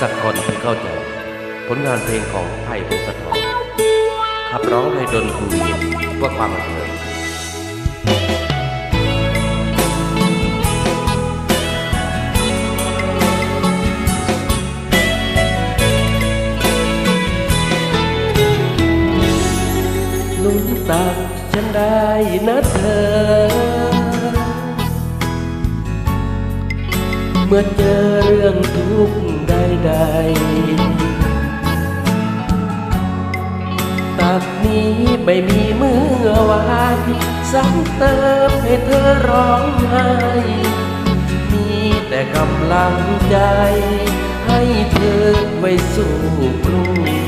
สักคนที่เข้าใจ ผลงานเพลงของไผ่พงศธรขับร้องโดยดนภูวินเพื่อความบันเทิงลุ้นตักฉันได้นะเธอ เมื่อเจอเรื่องทุกข์ใดๆตักนี้ไม่มีเมื่อวานซ้ำเติมให้เธอร้องไห้ มีแต่กำลังใจ ให้เธอไว้สู้พรุ่งนี้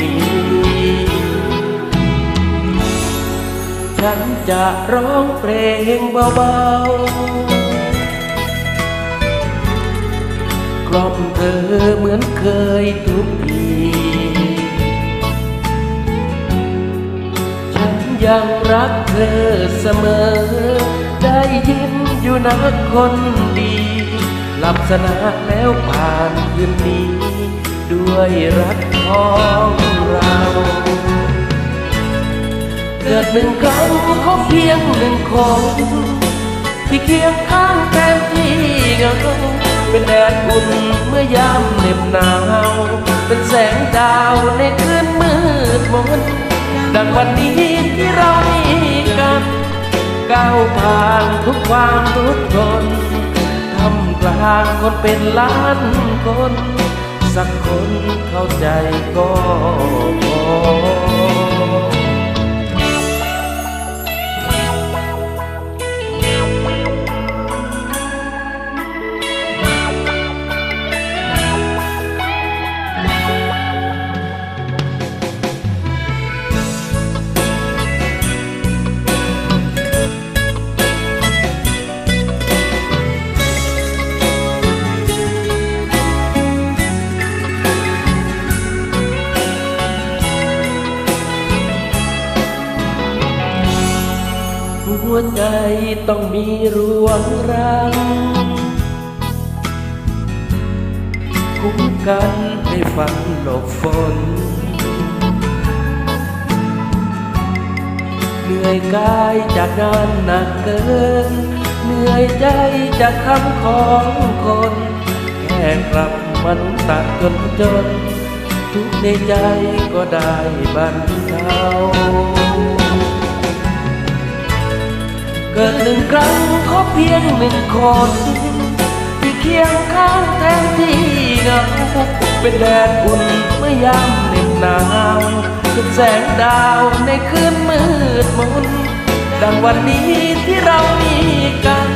ฉันจะร้องเพลงเบาๆ กล่อมเธอเหมือนเคยทุกที ฉันยังรักเธอเสมอ ได้ยินอยู่นะคนดีหลับสนาแล้วผ่านคืนนี้ ด้วยรักของเรา เกิดหนึ่งครั้งเขาเพียงหนึ่งคนที่เคียงข้างแทนที่เงา เป็นแดดอุ่นเมื่อยามเหน็บหนาว เป็นแสงดาวในคืนมืดมนดังวันนี้ที่เรามีกันก้าวผ่านทุกความทุกข์ทนทำกลางคนเป็นล้านคน สักคนเข้าใจก็ วใจต้องมีรวงรังคุ้มกันให้ฝันหลบฝน เหนื่อยกายจากงานหนักเกิน เหนื่อยใจจากคำของคน แค่กลับมันตัดจนจน ทุกในใจก็ได้บรรเทา กิดหนึ่งครั้งขอเพียงหนึ่งคน ที่เคียงข้างแทนที่เงาเป็นแดดอุ่นเมื่อยามเหน็บหนาวเป็นแสงดาวในคืนมืดมนดังวันนี้ที่เรามีกัน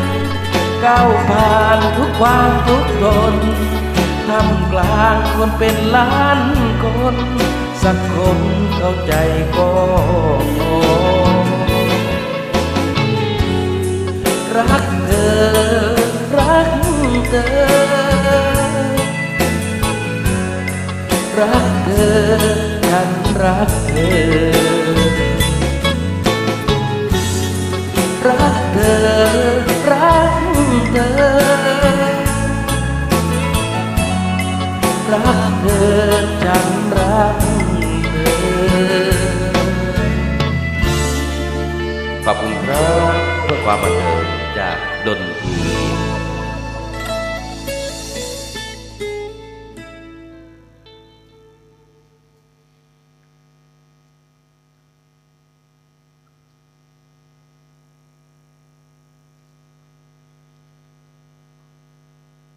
ก้าวผ่านทุกความทุกข์ทนทำกลางคนเป็นล้านคน สักคนเข้าใจก็พอ รักเธอ รักเธอ รักเธอฉันรักเธอ รักเธอ รักเธอ รักเธอฉันรักเธอ ขอบคุณครับเพื่อความบันเทิง đồn